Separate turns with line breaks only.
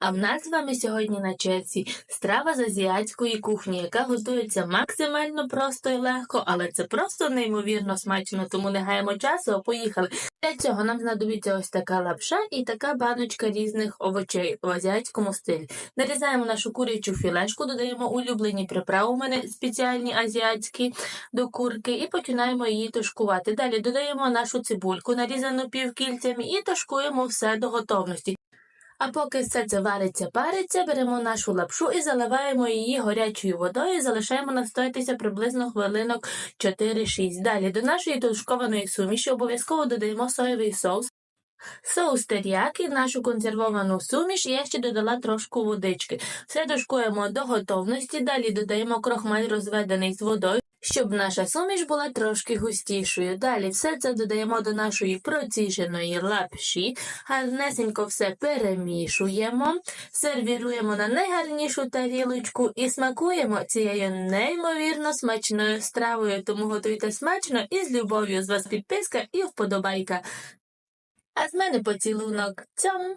А в нас з вами сьогодні на черзі страва з азіатської кухні, яка готується максимально просто і легко, але це просто неймовірно смачно, тому не гаємо часу, а поїхали. Для цього нам знадобиться ось така лапша і така баночка різних овочей у азіатському стилі. Нарізаємо нашу курячу філешку, додаємо улюблені приправи, у мене спеціальні азіатські до курки, і починаємо її тушкувати. Далі додаємо нашу цибульку, нарізану півкільцями, і тушкуємо все до готовності. А поки все це вариться, париться, беремо нашу лапшу і заливаємо її гарячою водою, і залишаємо настоятися приблизно хвилинок 4-6. Далі до нашої тушкованої суміші обов'язково додаємо соєвий соус. Соус теріяки, нашу консервовану суміш, я ще додала трошку водички. Все дошкуємо до готовності, далі додаємо крохмаль розведений з водою, щоб наша суміш була трошки густішою. Далі все це додаємо до нашої проціженої лапші, гарнесенько все перемішуємо, сервіруємо на найгарнішу тарілочку і смакуємо цією неймовірно смачною стравою. Тому готуйте смачно і з любов'ю з вас підписка і вподобайка. А з мене поцілунок. Цьом!